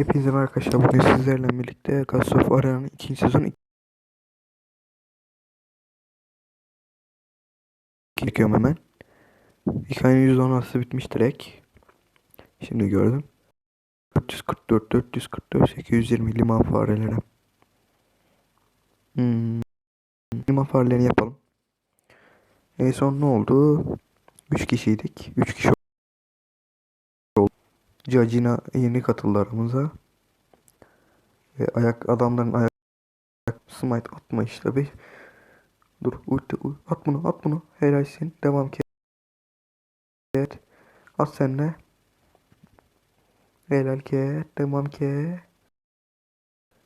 Hepinize merhaba arkadaşlar. Bugün sizlerle birlikte Ghost of Arena'nın ikinci sezonu çekiyorum hemen. Hikayenin %16'sı bitmiş direkt. Şimdi gördüm. 444, 444, 820 liman fareleri. Hmm. Liman farelerini yapalım. En son ne oldu? 3 kişiydik. 3 kişi. Cacina yeni katıldı aramıza. Ayak adamların ayak smite atma işte bir. Dur ulti ul- at bunu at bunu. Helalsin. Devam ki. At sen de. Helal ki. Devam ki.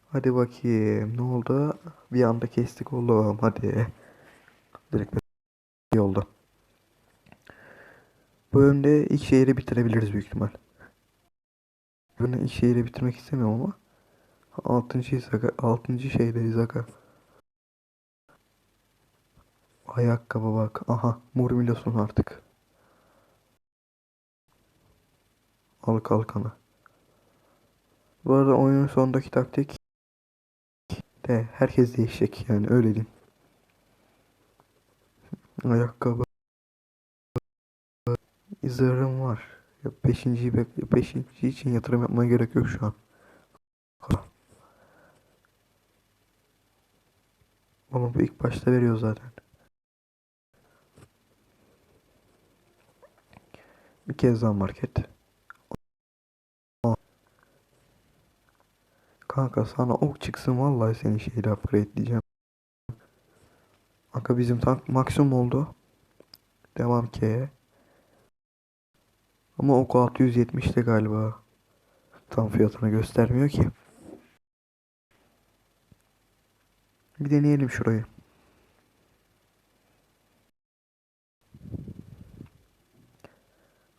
Hadi bakayım. Ne oldu? Bir anda kestik oğlum. Hadi. Direkt iyi oldu. Bu bölümde ilk şehri bitirebiliriz büyük ihtimal. Ben şehri bitirmek istemiyorum ama. Altıncı aga. Altıncı şeydeyiz aga. Ayakkabı bak. Aha. Murmilosun artık. Al kalkanı. Bu arada oyunun sondaki taktik de herkes değişecek yani öyle diyeyim. Ayakkabı. Zırhım var. Beşinciyi bek beşinci için yatırım yapmaya gerek yok şu an. Onu bu ilk başta veriyor zaten. Bir kez daha market. Kanka sana ok çıksın vallahi seni şeyle upgrade diyeceğim. Kanka bizim tank maksimum oldu. Devam ki. Ama ok 670'te galiba. Tam fiyatını göstermiyor ki. Bir deneyelim şurayı.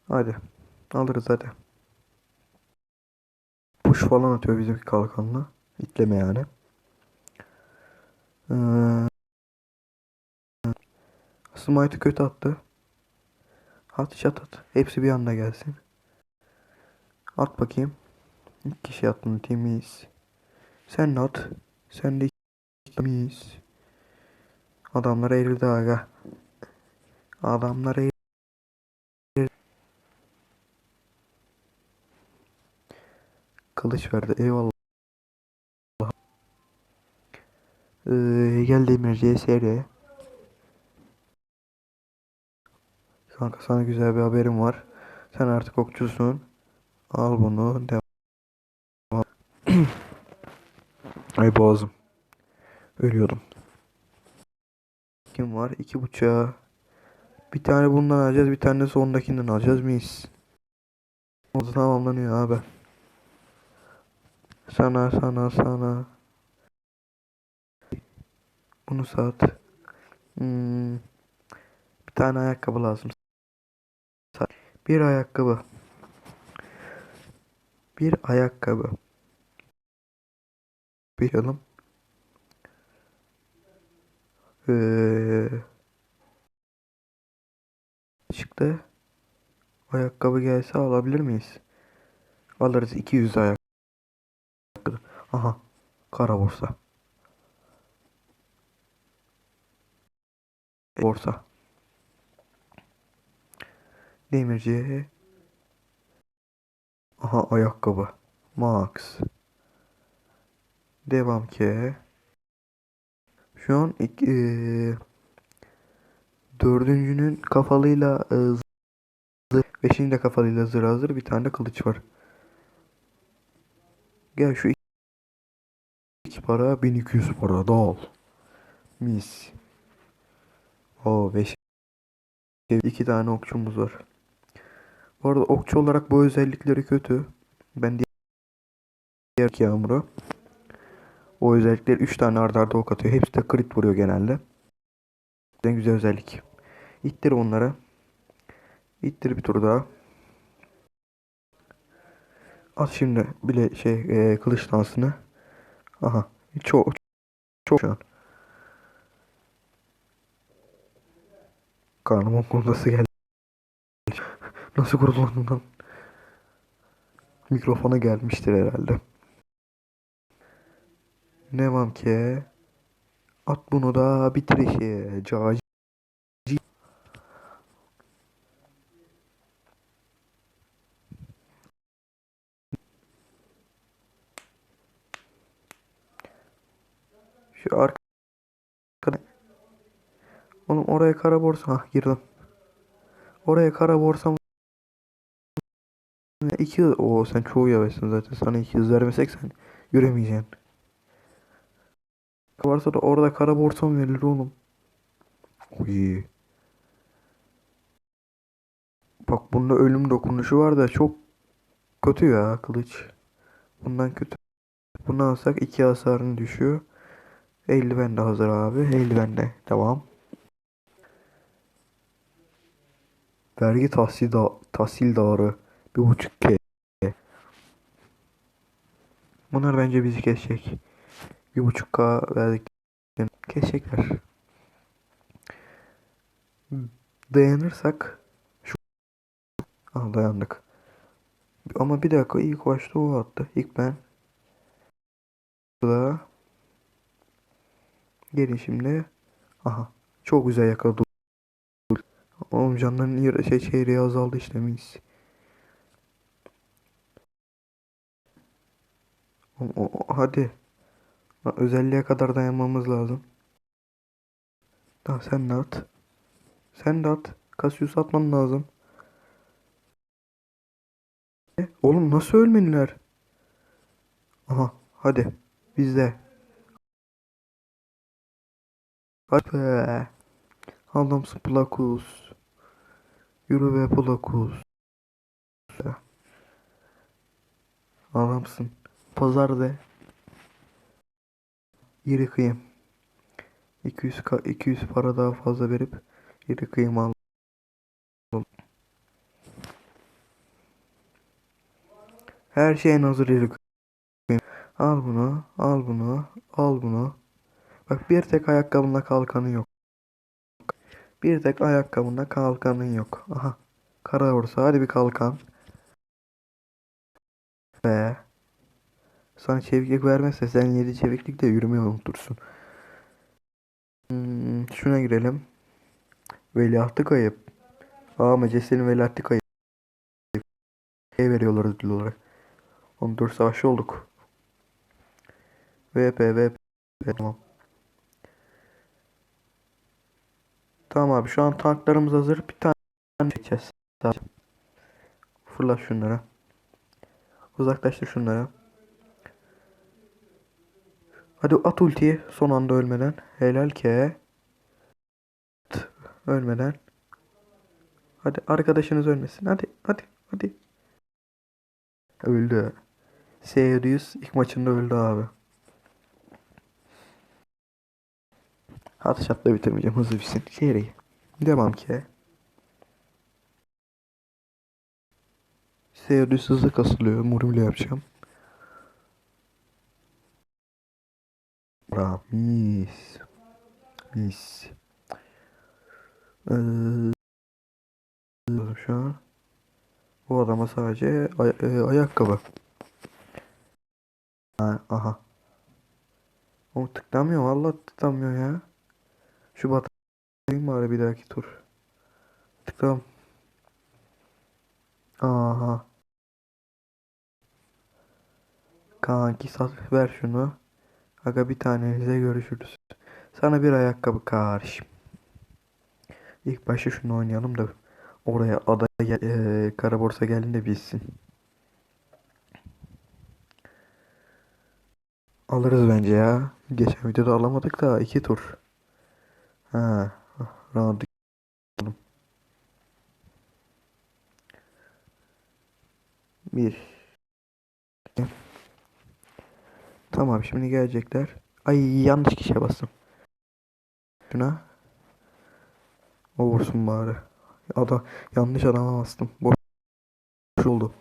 Hadi. Alırız hadi. Push falan atıyor bizim kalkanla. İtleme yani. Ee, Smite'ı kötü attı. At şat at. Hepsi bir anda gelsin. At bakayım. İlk kişi attın temiz. Sen at. Sen de temiz. Adamlar erildi aga. Adamlar erildi. Kılıç verdi. Eyvallah. Ee, gel Demir CSR. Kanka sana güzel bir haberim var. Sen artık okçusun. Al bunu. Devam. Ay boğazım. Ölüyordum. Kim var? İki bıçağı. Bir tane bundan alacağız. Bir tane de sondakinden alacağız. Mis. O tamamlanıyor abi. Sana sana sana. Bunu sat. Hmm. Bir tane ayakkabı lazım. Bir ayakkabı. Bir ayakkabı. Bir alım. Ee, çıktı. Ayakkabı gelse alabilir miyiz? Alırız 200 ayakkabı. Aha. Kara borsa. Borsa. Demirci. Aha ayakkabı. Max. Devam ki. Şu an eee, dördüncünün kafalıyla eee, zırh, beşinin de kafalıyla zırh hazır. Bir tane de kılıç var. Gel şu iki para 1200 para da al. Mis. O beş. iki tane okçumuz var. Bu arada okçu olarak bu özellikleri kötü. Ben diğer yağmuru. O özellikler 3 tane arda arda ok atıyor. Hepsi de crit vuruyor genelde. En güzel özellik. İttir onları. İttir bir tur daha. At şimdi bile şey e, kılıç dansını. Aha. Çok çok şu an. Karnımın kurulası geldi. Nasıl kurulandın lan? Mikrofona gelmiştir herhalde. Ne var ki? At bunu da bitir işi. Cacı. Şu arka... Oğlum oraya kara borsa. Hah girdim. Oraya kara borsa iki o sen çoğu yavaşsın zaten. Sana iki hız vermesek sen yürümeyeceksin. Varsa da orada kara borsa mı verilir oğlum? Uy. Bak bunda ölüm dokunuşu var da çok kötü ya kılıç. Bundan kötü. Bunu alsak iki hasarını düşüyor. Eldiven de hazır abi. Eldiven de devam. Vergi tahsil da tahsildarı bir buçuk K. Bunlar bence bizi kesecek. Bir buçuk K verdik. Kesecekler. Dayanırsak şu ah dayandık. Ama bir dakika ilk başta o attı. İlk ben. Da. Gelin şimdi. Aha. Çok güzel yakaladı. Oğlum canların şey çeyreği azaldı işte mis. O, o- o- hadi. Lan Özelliğe kadar dayanmamız lazım. Tamam sen de at. Sen de at. Cassius atman lazım. E, Oğlum nasıl ölmediler? Aha hadi. Bizde. Hadi be. Adamsın Plakus. Yürü be Plakus. Adamsın. Pazarda. Yeri kıyım. 200 ka 200 para daha fazla verip yeri kıyım al. Her şeyin hazır yeri kıyım. Al bunu, al bunu, al bunu. Bak bir tek ayakkabında kalkanı yok. Bir tek ayakkabında kalkanın yok. Aha. Kara vursa hadi bir kalkan. Be. Sana çeviklik vermezse sen 7 çeviklikle yürümeyi unutursun. Hmm, şuna girelim. Veliahtı kayıp. Aa Majeste'nin veliahtı kayıp. Şey veriyorlar ödül olarak. 14 savaşçı olduk. VP VP tamam. Tamam abi şu an tanklarımız hazır. Bir tane çekeceğiz. Fırlat şunları. Uzaklaştır şunları. Hadi at ultiyi son anda ölmeden. Helal. T- Ölmeden. Hadi arkadaşınız ölmesin. Hadi hadi hadi. Öldü. Sirius ilk maçında öldü abi. Hatşatla bitirmeyeceğim hızlı bitsin. Seri. Devam ki. Sirius hızlı kasılıyor. Murmile yapacağım. Bravo. Mis. Mis. Ee, şu an. Bu adama sadece ay- e, ayakkabı. Ha, aha. O tıklamıyor. Vallahi tıklamıyor ya. Şu batayım bari bir dahaki tur. Tıklam. Aha. Kanki sat ver şunu. Aga bir tanenize görüşürüz. Sana bir ayakkabı kardeşim. İlk başta şunu oynayalım da oraya adaya eee, kara borsa geldiğinde bilsin. Alırız bence ya. Geçen videoda alamadık da iki tur. Ha, round bir. Tamam şimdi gelecekler. Ay yanlış kişiye bastım. Şuna. O vursun bari. Adam yanlış adama bastım. Boş oldu.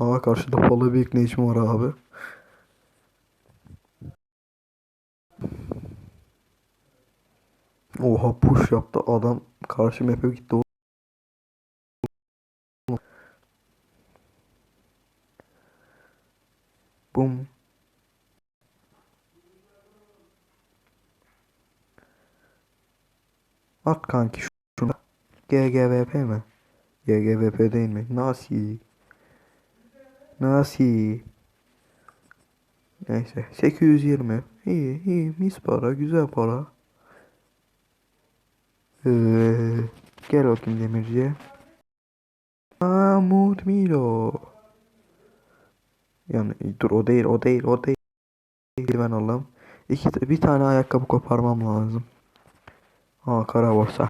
Aa karşıda Polo bir ikneyicim var abi. Oha push yaptı adam. Karşı map'e gitti. Bum. At kanki şunu. GGVP mi? GGVP değil mi? Nasıl? Nasıl? Neyse 820 iyi iyi mis para güzel para ee, Gel bakayım demirciye Mahmut Milo Yani dur o değil o değil o değil Ben alayım İki, bir tane ayakkabı koparmam lazım Aa kara borsa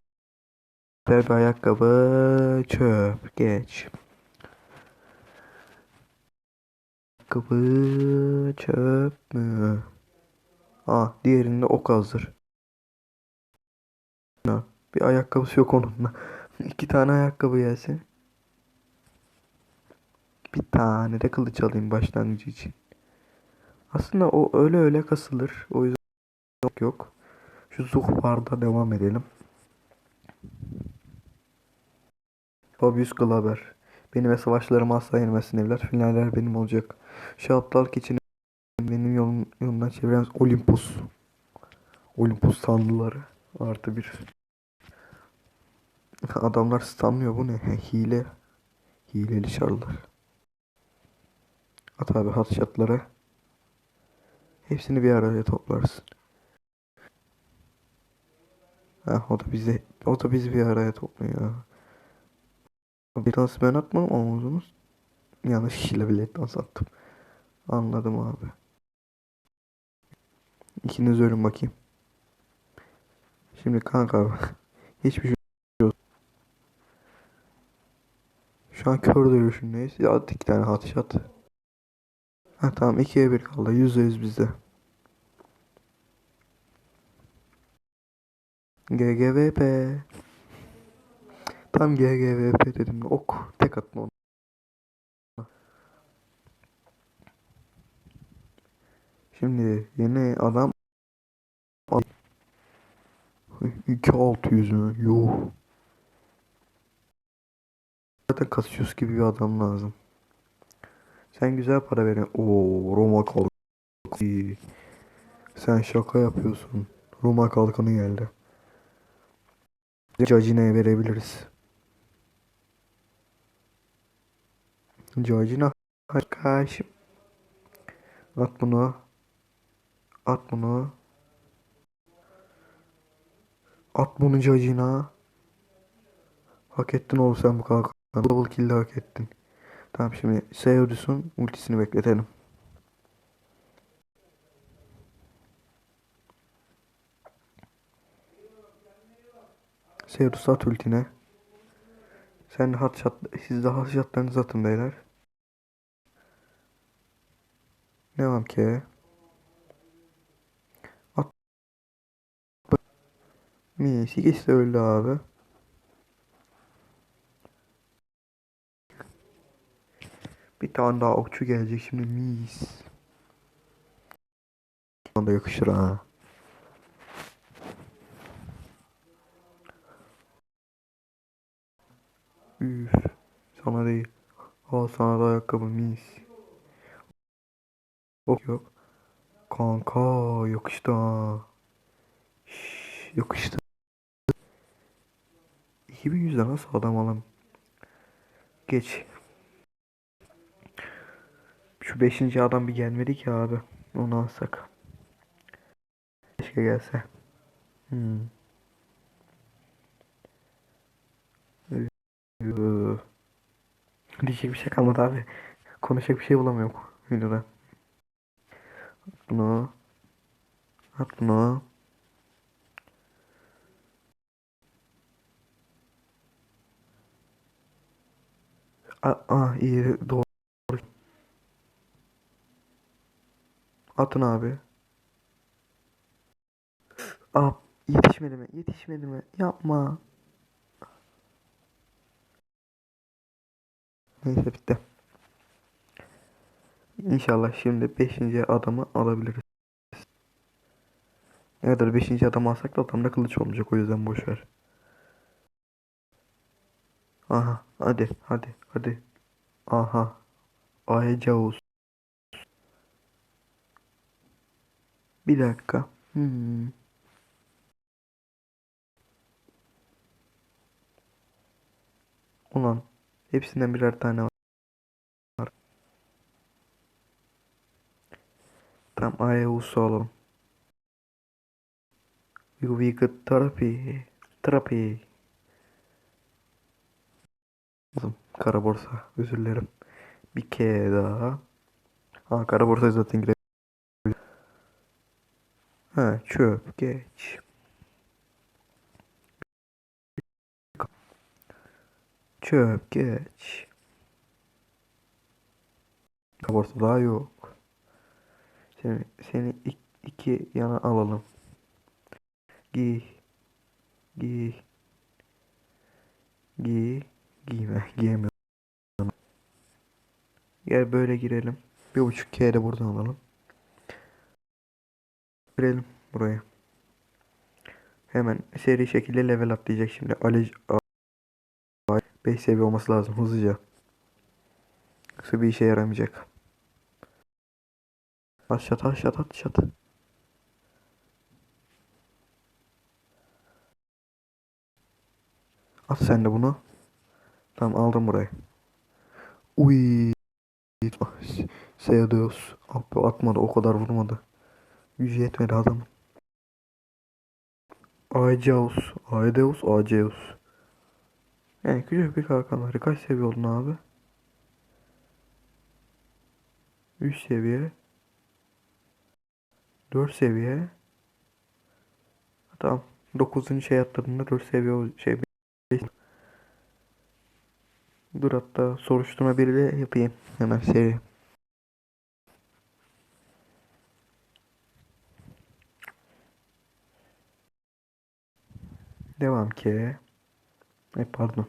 bir ayakkabı çöp geç Ayakkabı çöp mü? Aa diğerinde ok hazır. Ha, Bir ayakkabısı yok onunla. İki tane ayakkabı gelsin. Bir tane de kılıç alayım başlangıcı için. Aslında o öyle öyle kasılır. O yüzden yok yok. Şu Zuhbar'da devam edelim. Fabius Glaber. Benim ve savaşlarıma asla yenilmezsin evlat. Finaller benim olacak. Şu aptal keçini benim yolum, yolumdan çeviren Olympus. Olympus tanrıları. Artı bir. Adamlar stunlıyor bu ne? Hile. Hileli şarlar. At abi hat şatları. Hepsini bir araya toplarsın. Ha, o da bizi o da bizi bir araya topluyor. Bir tanesi ben atmadım omuzumuz. Yanlış kişiyle bile dans attım. Anladım abi. İkiniz ölün bakayım. Şimdi kanka hiçbir şey yok. Şu an kör dövüşündeyiz. Ya at iki tane şat. Ha tamam ikiye bir kaldı. Yüzde yüz bizde. GGVP. Tam GGVP dedim. Ok. Tek atma onu. Şimdi yeni adam 2600 mü? Yuh. Zaten Cassius gibi bir adam lazım. Sen güzel para verin. Oo, Roma kalkanı. Sen şaka yapıyorsun. Roma kalkanı geldi. Cacine'ye verebiliriz. Cacine kardeşim. At bunu. At bunu. At bunu cacina. Hak ettin oğlum sen bu kalkanı. Double kill'i hak ettin. Tamam şimdi Seudus'un ultisini bekletelim. Seudus at ultine. Sen hat shot, siz de hat shotlarınızı atın beyler. Devam ki. At. Mis. İkisi öldü abi. Bir tane daha okçu gelecek şimdi mis. Ona da yakışır ha. Üf. Sana değil. Al sana da ayakkabı mis. Ok yok. Kanka yakıştı ha. Şş, yakıştı. 2100'de nasıl adam alalım? Geç. Şu beşinci adam bir gelmedi ki abi. Onu alsak. Keşke gelse. Hmm. Ee, Diyecek bir şey kalmadı abi. Konuşacak bir şey bulamıyorum videoda. At bunu. At bunu. Aa iyi doğru. Atın abi. Aa yetişmedi mi? Yetişmedi mi? Yapma. Neyse bitti. İnşallah şimdi 5. adamı alabiliriz. Ne kadar 5. adamı alsak da adamda kılıç olmayacak o yüzden boş ver. Aha hadi hadi hadi. Aha. Aycaus. Bir dakika. Hmm. Ulan hepsinden birer tane var. Tam Ayavuz'u alalım. Yuvika terapi. Terapi. Kara borsa. Özür dilerim. Bir kere daha. Ha kara borsaya zaten girelim. Ha çöp geç. Çöp geç. Kara borsa daha yok. Seni, seni ik- iki yana alalım. Giy. Giy. Giy. Giyme. Giyemiyorum. Gel böyle girelim. Bir buçuk K de buradan alalım. Girelim buraya. Hemen seri şekilde level atlayacak şimdi. Ali 5 seviye olması lazım hızlıca. Yoksa bir işe yaramayacak. At şat at şat at şat. At sen de bunu. Tamam aldım burayı. Uy. Seadeus. Abi atmadı o kadar vurmadı. Gücü yetmedi adamın. Aegeus. Aedeus. Aegeus. Yani küçük bir kalkanları kaç seviye oldun abi? 3 seviye. 4 seviye. Tamam. 9. şey atladığında 4 seviye şey beş- Dur hatta soruşturma biriyle yapayım. Hemen seri. Devam ki. Ay pardon.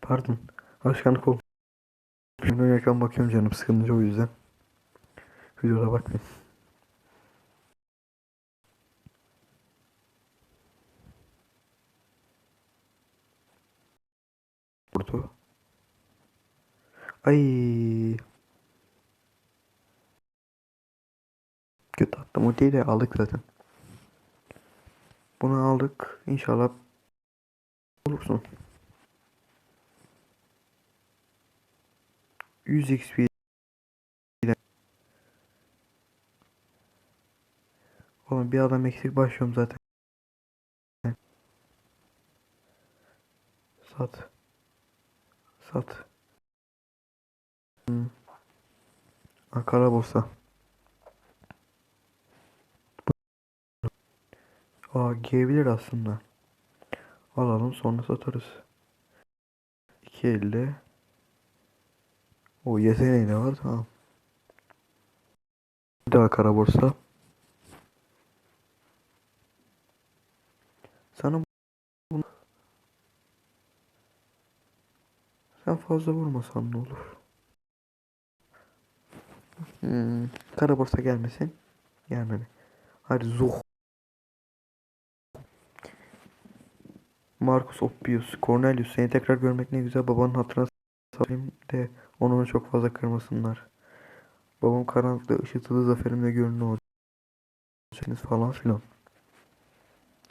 Pardon. Alışkanlık oldu. Şimdi ekran bakıyorum canım sıkılınca o yüzden. Videoda bakmayın. Vurdu. Ay. Kötü attım. O değil de aldık zaten. Bunu aldık. İnşallah olursun. 100 XP ile Oğlum bir adam eksik başlıyorum zaten. Sat. Sat. Hmm. Ha, kara borsa. Aa giyebilir aslında. Alalım sonra satarız. 250. O yeteneği ne var tamam. Bir daha kara borsa. Sana bunu sen fazla vurmasan ne olur? Hmm, kara borsa gelmesin. Gelmedi. Hadi Zuh. Marcus Oppius, Cornelius seni tekrar görmek ne güzel. Babanın hatırına sahip de onu çok fazla kırmasınlar. Babam karanlıkta ışıtılı zaferimle görünür olacaksınız falan filan.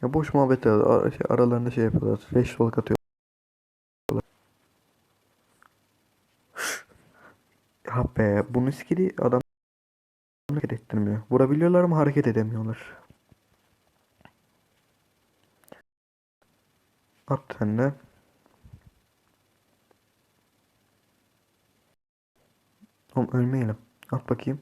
Ya boş muhabbet ara- şey, aralarında şey yapıyorlar. Leş soluk atıyorlar. Ha be, bunun skill'i adam hareket ettirmiyor. Vurabiliyorlar ama hareket edemiyorlar. At sen de. Oğlum ölmeyelim. At bakayım.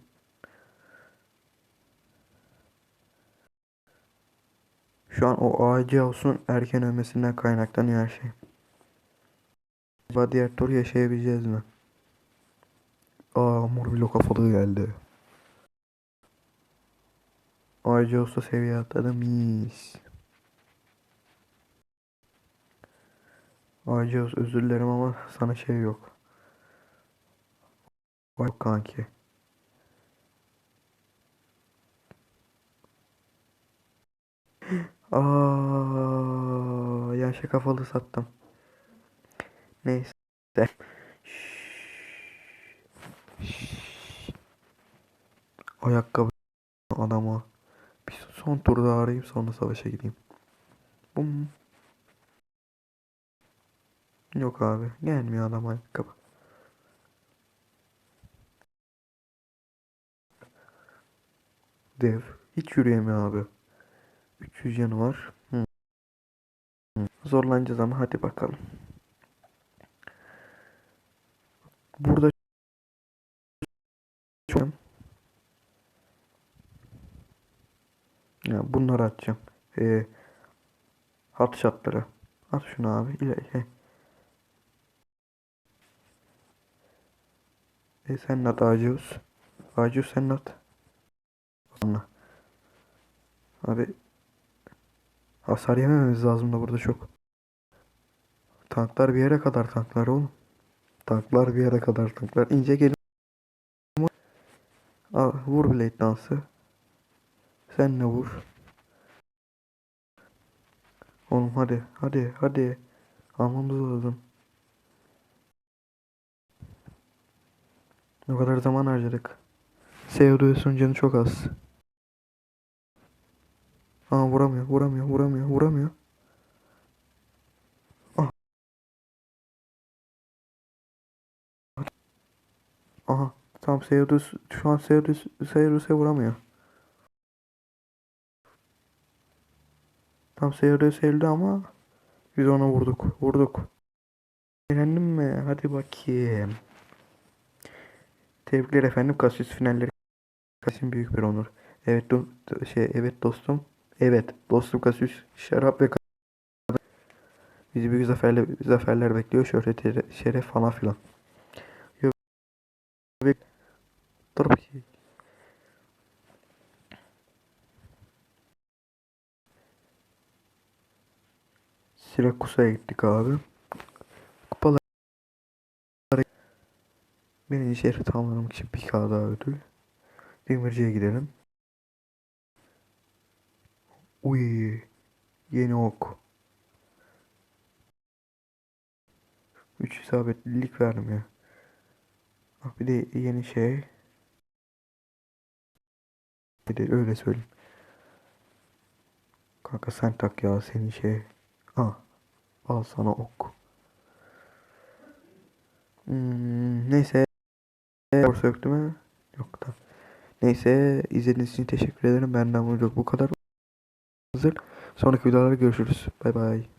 Şu an o AC olsun erken ölmesinden kaynaklanıyor her şey. Acaba diğer tur yaşayabileceğiz mi? Aa Morbillo kafalı geldi. AC olsa seviye atladı mis. AC olsa özür dilerim ama sana şey yok. Vay kanki. Aa, yaşa kafalı sattım. Neyse. Ayakkabı adama Bir son tur daha arayayım sonra savaşa gideyim. Bum. Yok abi. Gelmiyor adam ayakkabı. Dev. Hiç yürüyemiyor abi. 300 yanı var. Hı. Zorlanacağız ama hadi bakalım. Burada çok ya bunları atacağım. Ee, hat şatları. At şunu abi. İle, E sen at Acus. Acus sen at. Sonra. Abi hasar yemememiz lazım da burada çok. Tanklar bir yere kadar tanklar oğlum. Tanklar bir yere kadar tanklar. İnce gelin. Al, vur blade dansı. Sen ne vur. Oğlum hadi hadi hadi. Almamız lazım. Ne kadar zaman harcadık. Seudos'un canı çok az. Aa vuramıyor, vuramıyor, vuramıyor, vuramıyor. Ah. Aha, tam Seudos şu an Seudos Seudos'a vuramıyor. Tam Seudos öldü ama biz ona vurduk, vurduk. Eğlendin mi? Hadi bakayım. Tebrikler efendim. Cassius finalleri Cassius'un büyük bir onur. Evet do şey evet dostum. Evet dostum Cassius şarap ve bizi büyük zaferler zaferler bekliyor. Şöhret, şeref falan filan. Yok. Ve Dur bakayım. Sirakus'a gittik abi. Kupalar Birinci şehri tamamlamak için bir kağıt daha ödül. Demirci'ye gidelim. Uy, yeni ok. 3 isabetlilik vermiyor. Ah bir de yeni şey. Bir de öyle söyleyeyim. Kanka sen tak ya senin şey. Ah, al sana ok. Hmm, neyse. Borsa değil mi? Yok da. Neyse izlediğiniz için teşekkür ederim. Benden bu kadar. Sonraki videolarda görüşürüz. Bay bay.